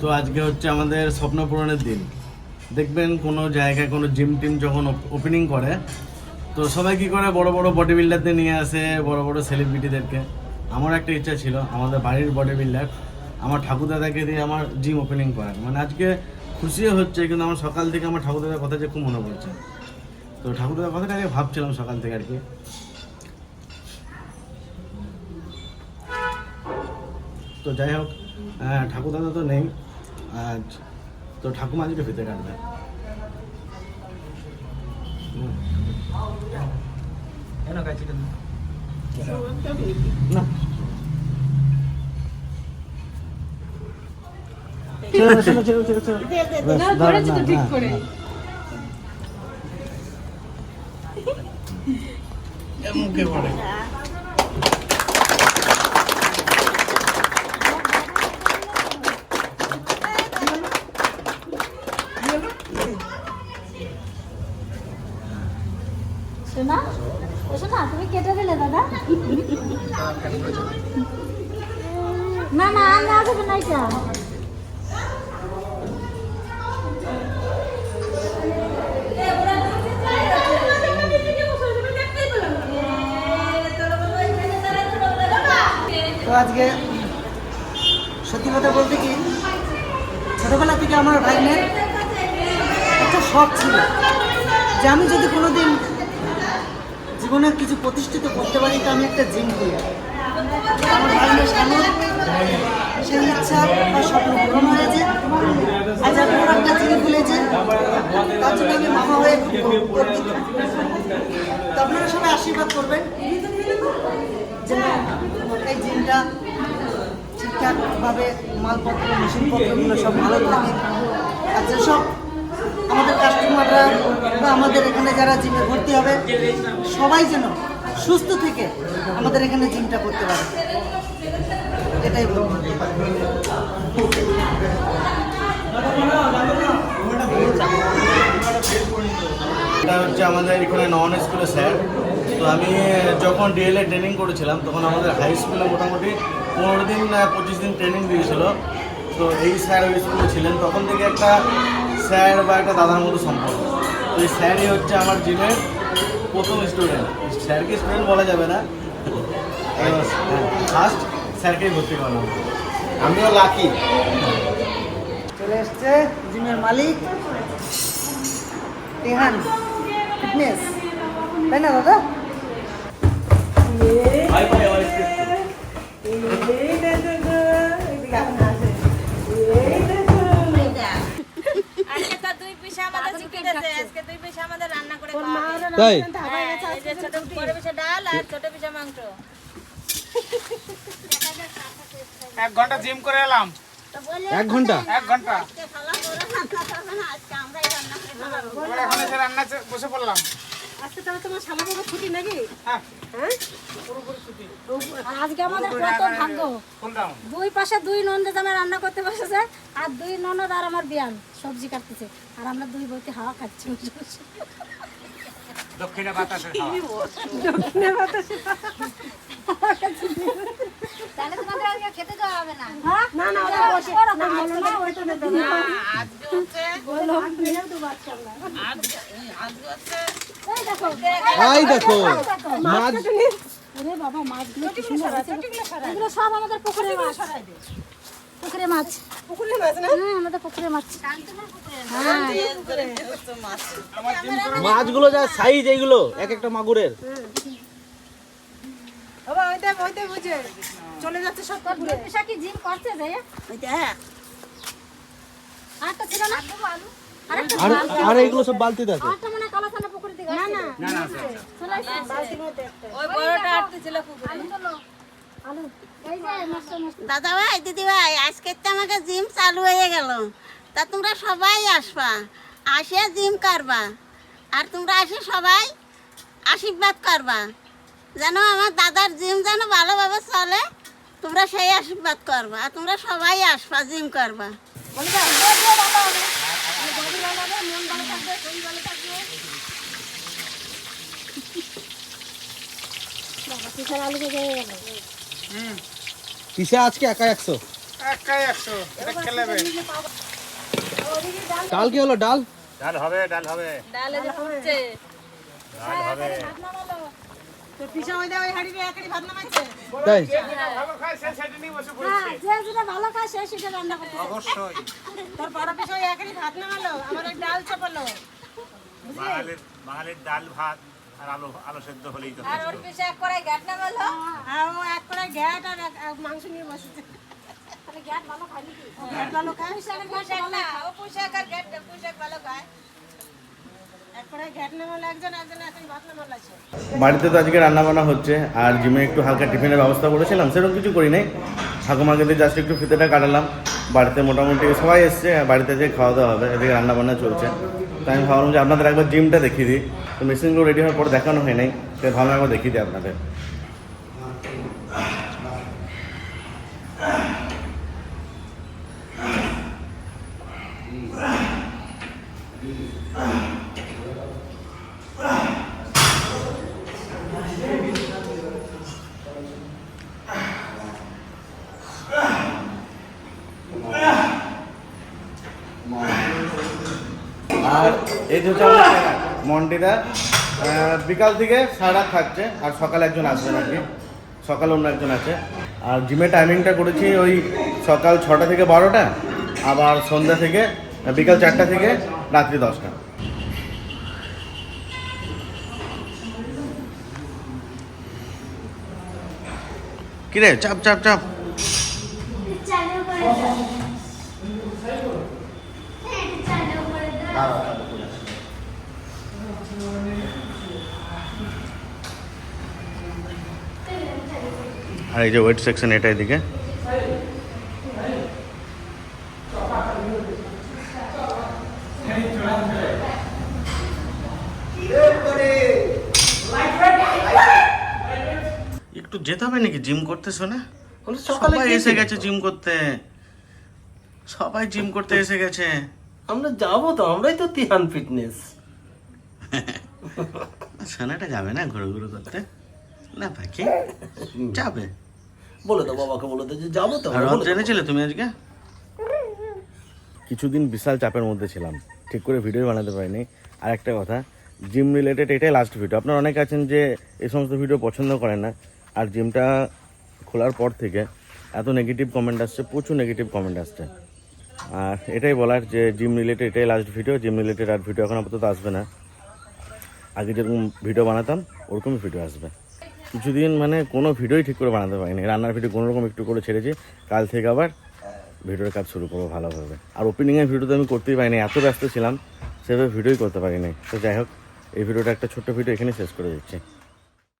তো আজকে হচ্ছে আমাদের স্বপ্ন পূরণের দিন। দেখবেন কোনো জায়গায় কোনো জিম টিম যখন ওপেনিং করে, তো সবাই কি করে? বড় বড় বডি বিল্ডারদের নিয়ে আসে, বড় বড় সেলিব্রিটিদেরকে আমার একটা ইচ্ছা ছিল, আমাদের বাড়ির বডি বিল্ডার আমার ঠাকুরদাদাকে দিয়ে আমার জিম ওপেনিং করার। মানে আজকে খুশিও হচ্ছে, কিন্তু আমার সকাল থেকে আমার ঠাকুরদাদার কথা যে খুব মনে পড়ছে। তো ঠাকুরদাদার কথাটা আগে ভাবছিলাম সকাল থেকে আর কি। তো যাই হোক ঠাকুরদাদা তো নেই। তো ঠাকুমা আজকে ফিতে কাটবে। না ছেড়ে দাও, ছেড়ে দাও, ছেড়ে দাও। ব্যাস, না, দাঁড়াও, ধরেছো তো না, ঠিক না, করে। না। এ মুখে পড়ে শোনা? তুমি কেটে দাদা না? না না এটা। তো আজকে সত্যি কথা বলতে কি, ছোটোবেলা থেকে আমার ভাগ্নের একটা শখ ছিল যে আমি যদি কোনোদিন জীবনে কিছু প্রতিষ্ঠিত করতে পারি তো আমি একটা জিম ভাগ্নের সামনে বা স্বপ্ন পূরণ হয়েছে। একটা তার জন্য আশীর্বাদ জিমটা ঠিকঠাকভাবে মালপত্র সব ভালো থাকে। আর যেসব আমাদের কাস্টমাররা বা আমাদের এখানে যারা জিমে ভর্তি হবে, সবাই যেন সুস্থ থেকে আমাদের এখানে জিমটা করতে পারে। এটাই এটা হচ্ছে আমাদের এখানে নন স্কুলের স্যার। তো আমি যখন ডিএলএ ট্রেনিং করেছিলাম, তখন আমাদের হাই স্কুলে মোটামুটি পনেরো দিন পঁচিশ দিন ট্রেনিং দিয়েছিল। তো এই স্যার ওই স্কুলে ছিলেন। তখন থেকে একটা স্যার বা একটা দাদার মতো সম্পর্ক। তো এই স্যারই হচ্ছে আমার জিমের প্রথম স্টুডেন্ট স্যারকে স্টুডেন্ট বলা যাবে না। ফার্স্ট স্যারকেই ভর্তি করানো আমিও লাকি চলে এসছে জিমের মালিক। রেহান ফিটনেস তাই না দাদা? আজকে তো আমাদের চিকেন আজকে দুই পয়সা আমাদের রান্না করে খাওয়া তাই? হ্যাঁ, এই যে ছোট বড় পিসা ডাল আর ছোট পিসা মাংস। এক ঘণ্টা জিম করে এলাম। এক ঘণ্টা? এক ঘণ্টা। এবার এখন এসে রান্না বসে পড়লাম। আজকে তাহলে তোমার শালা বাবা ছুটি নাকি? হ্যাঁ। হ্যাঁ? আজকে আমাদের কত ভাগ্য। দুই পাশে দুই ননদ আমার রান্না করতে বসেছে আর দুই ননদ আর আমার বিয়ান সবজি কাটতেছে। আর আমরা দুই বইতে হাওয়া খাচ্ছি। দক্ষিণে আজকে হচ্ছে এই দেখো। মাছ বাবা মাছগুলো সব আমাদের পুকুরে মাছ। পুকুরে মাছ। পুকুরে মাছ না? হ্যাঁ আমাদের পুকুরে মাছ। হ্যাঁ। মাছগুলো যা সাইজ এইগুলো এক একটা মাগুরের। বাবা ওইটা ওইটা বুঝে। চলে যাচ্ছে সব পুকুরে। পিসা কি জিম করছে যাই হ্যাঁ। ছিল না। আলু আর এইগুলো সব না ওই বড়টা আটতে ছিল পুকুরে। দাদা ভাই, দিদি ভাই, আজকে তো আমাকে জিম চালু হয়ে গেল। তা তোমরা সবাই আসবা, আসে জিম করবা, আর তোমরা আসে সবাই আশীর্বাদ করবা। যেন আমার দাদার জিম যেন ভালোভাবে চলে, তোমরা সেই আশীর্বাদ করবা, আর তোমরা সবাই আসবা, জিম করবা। আলু ভেজে গেল। পিসা আজকে একা একশো? এটা ডাল কি হলো ডাল? ডাল হবে ডাল হবে। হ্যাঁ যে অবশ্যই। ডাল ডাল ভাত। আর আলু আলু সেদ্ধ হলেই তো আর ওর পিসা এক কড়াই ঘ্যাট নামালো। আর ও এক কড়াই ঘ্যাট আর মাংস নিয়ে বসেছে। গ্যাস ভালো খায় নাকি? ঘ্যাট ভালো খায়? না পোশাক আর ঘ্যাট পোশাক ভালো খায়। বাড়িতে তো আজকে রান্না বান্না হচ্ছে, আর জিমে একটু হালকা টিফিনের ব্যবস্থা করেছিলাম, সেরকম কিছু করি নাই। ঠাকুমাকে দিয়ে জাস্ট একটু ফিতেটা কাটালাম, বাড়িতে মোটামুটি সবাই এসছে, বাড়িতে যে খাওয়া দাওয়া হবে, এদিকে রান্না বান্না চলছে। তাই আমি ভাবলাম যে আপনাদের একবার জিমটা দেখিয়ে দিই। তো মেশিনগুলো রেডি হওয়ার পর দেখানো হয় নাই তাই ভাবলাম একবার দেখিয়ে দিই আপনাদের। আর হচ্ছে trainer, বিকাল থেকে সারা রাত থাকছে আর সকালে একজন আসবে নাকি? সকালে অন্য একজন আছে। আর জিমের টাইমিংটা করেছি ওই সকাল ছটা থেকে বারোটা আবার সন্ধ্যা থেকে বিকাল চারটা থেকে রাত্রি দশটা। কিরে চাপ চাপ চাপ। আর এই যে ওয়েট সেকশন এটা এদিকে। একটু যেতে হবে নাকি? জিম করতে শোনা সকালে সবাই এসে গেছে জিম করতে। সবাই জিম করতে এসে গেছে। আমরা যাব তো আমরাই তো তিহান ফিটনেস। সোনাটা যাবে না ঘুরো ঘুরো করতে? না পাখি যাবে। বলে দাও বাবাকে বলে দাও যে যাব তো। আর রথ জেনেছিলে তুমি আজকে? কিছুদিন বিশাল চাপের মধ্যে ছিলাম। ঠিক করে ভিডিও বানাতে পারিনি। আর একটা কথা জিম রিলেটেড এটাই লাস্ট ভিডিও আপনারা অনেকে আছেন যে এই সমস্ত ভিডিও পছন্দ করেন না। আর জিমটা খোলার পর থেকে এত নেগেটিভ কমেন্ট আসছে প্রচুর নেগেটিভ কমেন্ট আসছে। আর এটাই বলার যে জিম রিলেটেড এটাই লাস্ট ভিডিও জিম রিলেটেড আর ভিডিও এখন আপাতত আসবে না। আগে যেরকম ভিডিও বানাতাম ওরকমই ভিডিও আসবে। কিছুদিন মানে কোনো ভিডিওই ঠিক করে বানাতে পারিনি। রান্নার ভিডিও কোনোরকম একটু করে ছেড়েছি। কাল থেকে আবার ভিডিওর কাজ শুরু করব ভালোভাবে। আর ওপেনিংয়ের ভিডিও তো আমি করতেই পারিনি, এত ব্যস্ত ছিলাম, সেভাবে ভিডিওই করতে পারিনি। তো যাই হোক, এই ভিডিওটা একটা ছোট্ট ভিডিও এখানে শেষ করে দিচ্ছি।